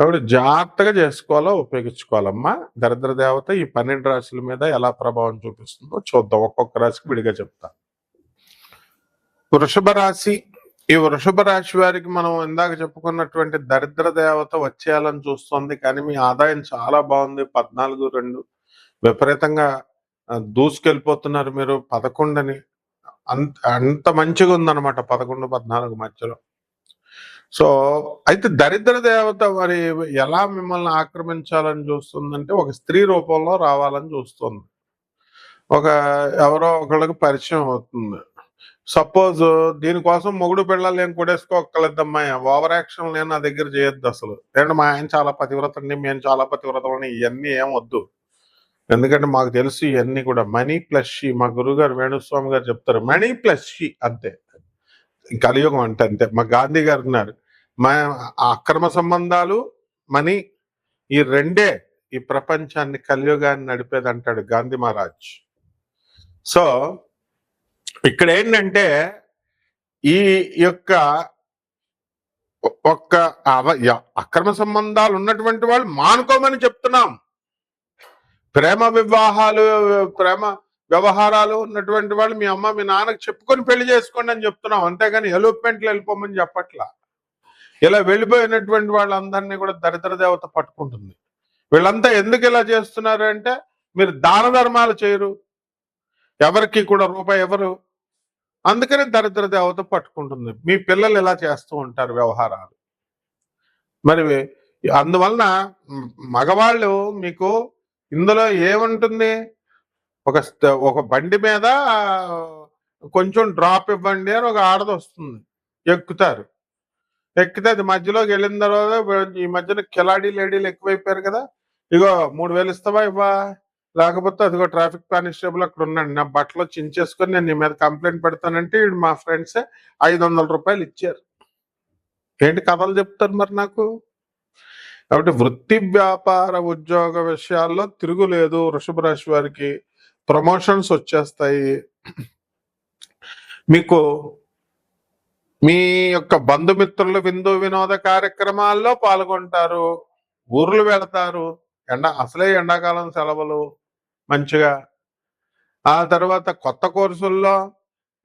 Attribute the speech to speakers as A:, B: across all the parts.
A: కాబట్టి జాగ్రత్తగా చేసుకోవాలో ఉపయోగించుకోవాలమ్మా? దరిద్ర దేవత ఈ పన్నెండు రాశుల మీద ఎలా ప్రభావం చూపిస్తుందో చూద్దాం. ఒక్కొక్క రాశికి విడిగా చెప్తా. వృషభ రాశి. ఈ వృషభ రాశి వారికి మనం ఇందాక చెప్పుకున్నటువంటి దరిద్ర దేవత వచ్చేయాలని చూస్తుంది కానీ మీ ఆదాయం చాలా బాగుంది. పద్నాలుగు రెండు విపరీతంగా దూసుకెళ్ళిపోతున్నారు మీరు పదకొండని. అంత అంత మంచిగా ఉందన్నమాట పదకొండు పద్నాలుగు మధ్యలో. సో అయితే దరిద్ర దేవత మరి ఎలా మిమ్మల్ని ఆక్రమించాలని చూస్తుందంటే ఒక స్త్రీ రూపంలో రావాలని చూస్తుంది. ఒక ఎవరో ఒకళ్ళకి పరిచయం అవుతుంది. సపోజ్ దీనికోసం మొగుడు పిల్లలు ఏం కొడేసుకోగలద్దమ్మా ఓవర్ యాక్షన్ నేను నా దగ్గర చేయొద్దు అసలు. ఏంటంటే మా ఆయన చాలా పతివ్రత అండి మేము చాలా పతివ్రతలని ఇవన్నీ ఏం వద్దు. ఎందుకంటే మాకు తెలుసు ఇవన్నీ కూడా. మనీ ప్లస్ షీ మా గురుగారు వేణుస్వామి గారు చెప్తారు. మనీ ప్లస్ షీ అంతే. కలియుగం అంటే అంతే మా గాంధీ గారు ఉన్నారు మా అక్రమ సంబంధాలు మనీ ఈ రెండే ఈ ప్రపంచాన్ని కలియుగాన్ని నడిపేది అంటాడు గాంధీ మహారాజ్. సో ఇక్కడ ఏంటంటే ఈ యొక్క ఒక్క అక్రమ సంబంధాలు ఉన్నటువంటి వాళ్ళు మానుకోమని చెప్తున్నాం. ప్రేమ వివాహాలు ప్రేమ వ్యవహారాలు ఉన్నటువంటి వాళ్ళు మీ అమ్మ మీ నాన్నకి చెప్పుకొని పెళ్ళి చేసుకోండి అని చెప్తున్నాం. అంతేగాని ఎలోప్మెంట్లు వెళ్ళిపోమని చెప్పట్లా. ఇలా వెళ్ళిపోయినటువంటి వాళ్ళందరినీ కూడా దరిద్ర దేవత పట్టుకుంటుంది. వీళ్ళంతా ఎందుకు ఇలా చేస్తున్నారు అంటే మీరు దాన ధర్మాలు చేయరు. ఎవరికి కూడా రూపాయి ఎవరు. అందుకని దరిద్ర దేవత పట్టుకుంటుంది. మీ పిల్లలు ఇలా చేస్తూ ఉంటారు వ్యవహారాలు. మరి అందువలన మగవాళ్ళు మీకు ఇందులో ఏముంటుంది? ఒక ఒక బండి మీద కొంచెం డ్రాప్ ఇవ్వండి అని ఒక ఆడది వస్తుంది. ఎక్కుతారు. ఎక్కితే అది మధ్యలోకి వెళ్ళిన తర్వాత ఈ మధ్యన కిలాడీ లేడీలు ఎక్కువైపోయారు కదా ఇగో మూడు వేలు ఇస్తావా ఇవ్వా? లేకపోతే అదిగో ట్రాఫిక్ కానిస్టేబుల్ అక్కడ ఉన్నాడు నా బట్టలు చించేసుకొని నేను నీ మీద కంప్లైంట్ పెడతానంటే మా ఫ్రెండ్స్ ఐదు వందల రూపాయలు ఇచ్చారు. ఏంటి కథలు చెప్తారు మరి నాకు? కాబట్టి వృత్తి వ్యాపార ఉద్యోగ విషయాల్లో తిరుగులేదు వృషభ రాశి వారికి. ప్రమోషన్స్ వచ్చేస్తాయి. మీకు మీ యొక్క బంధుమిత్రులు విందు వినోద కార్యక్రమాల్లో పాల్గొంటారు. ఊర్లు వెళతారు. ఎండ అసలే ఎండాకాలం సెలవులు మంచిగా. ఆ తర్వాత కొత్త కోర్సుల్లో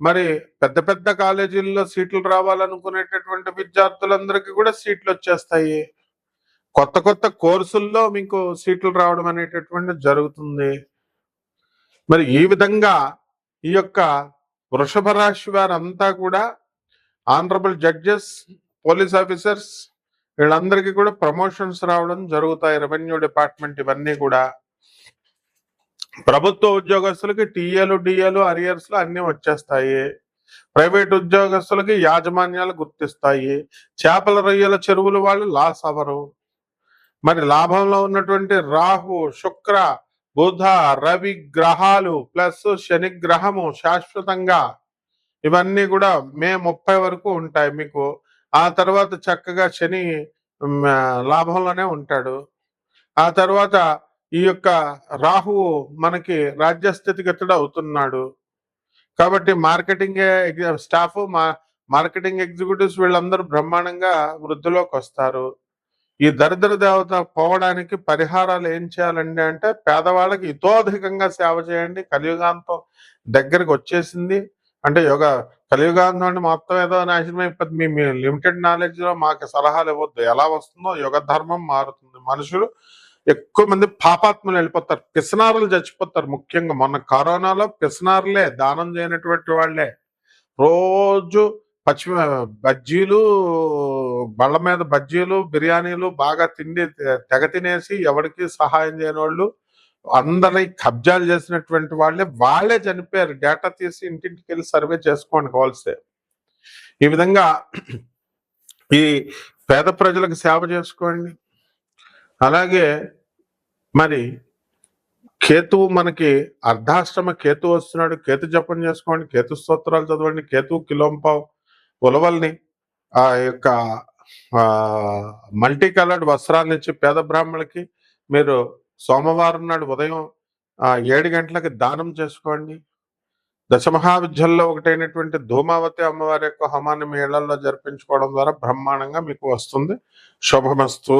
A: మరి పెద్ద పెద్ద కాలేజీల్లో సీట్లు రావాలనుకునేటటువంటి విద్యార్థులందరికీ కూడా సీట్లు వచ్చేస్తాయి. కొత్త కొత్త కోర్సుల్లో మీకు సీట్లు రావడం అనేటటువంటి జరుగుతుంది. మరి ఈ విధంగా ఈ యొక్క వృషభ రాశి వారంతా కూడా ఆనరబుల్ జడ్జెస్ పోలీస్ ఆఫీసర్స్ వీళ్ళందరికీ కూడా ప్రమోషన్స్ రావడం జరుగుతాయి. రెవెన్యూ డిపార్ట్మెంట్ ఇవన్నీ కూడా. ప్రభుత్వ ఉద్యోగస్తులకి టీఏలు డిఏలు అరియర్స్ అన్నీ అన్ని వచ్చేస్తాయి. ప్రైవేట్ ఉద్యోగస్తులకి యాజమాన్యాలు గుర్తిస్తాయి. చేపల రొయ్యల చెరువులు వాళ్ళు లాస్ అవరు మరి లాభంలో ఉన్నటువంటి రాహు శుక్ర బుధ రవి గ్రహాలు ప్లస్ శని గ్రహము శాశ్వతంగా ఇవన్నీ కూడా మే ముప్పై వరకు ఉంటాయి మీకు. ఆ తర్వాత చక్కగా శని లాభంలోనే ఉంటాడు. ఆ తర్వాత ఈ యొక్క రాహువు మనకి రాజ్యస్థితిగతుడు అవుతున్నాడు. కాబట్టి మార్కెటింగ్ స్టాఫ్ మా మార్కెటింగ్ ఎగ్జిక్యూటివ్స్ వీళ్ళందరూ బ్రహ్మాండంగా వృద్ధిలోకి వస్తారు. ఈ దరిద్ర దేవత పోవడానికి పరిహారాలు ఏం చేయాలండి అంటే పేదవాళ్ళకి ఇతోధికంగా సేవ చేయండి. కలియుగాంతం దగ్గరికి వచ్చేసింది. అంటే యోగ కలియుగాంతం అంటే మొత్తం ఏదో నాశనం అయిపోతుంది. మీ- లిమిటెడ్ నాలెడ్జ్లో మాకు సలహాలు ఇవ్వద్దు. ఎలా వస్తుందో యుగ ధర్మం మారుతుంది. మనుషులు ఎక్కువ మంది పాపాత్మలు వెళ్ళిపోతారు. పిసనారులు చచ్చిపోతారు ముఖ్యంగా. మొన్న కరోనాలో పిసనారులే దానం చేయనటువంటి వాళ్ళే. రోజు పచ్చి బజ్జీలు బళ్ళ మీద బజ్జీలు బిర్యానీలు బాగా తిండి తెగ తినేసి ఎవరికి సహాయం చేయని వాళ్ళు అందరి కబ్జాలు చేసినటువంటి వాళ్ళే వాళ్ళే చనిపోయారు. డేటా తీసి ఇంటింటికి వెళ్ళి సర్వే చేసుకోండి కావాల్సే ఈ విధంగా ఈ పేద ప్రజలకు సేవ చేసుకోండి. అలాగే మరి కేతువు మనకి అర్ధాష్టమ కేతు వస్తున్నాడు. కేతు జపం చేసుకోండి. కేతు స్తోత్రాలు చదవండి. కేతు కిలోంపావు ఉలవల్ని ఆ యొక్క మల్టీ కలర్డ్ వస్త్రాలను ఇచ్చి పేద బ్రాహ్మణులకి మీరు సోమవారం నాడు ఉదయం ఆ, ఏడు గంటలకి దానం చేసుకోండి. దశమహావిద్యల్లో ఒకటైనటువంటి ధూమావతి అమ్మవారి యొక్క హోమాన్ని మీ ఇళ్ళలో జరిపించుకోవడం ద్వారా బ్రహ్మాండంగా మీకు వస్తుంది. శుభమస్తు.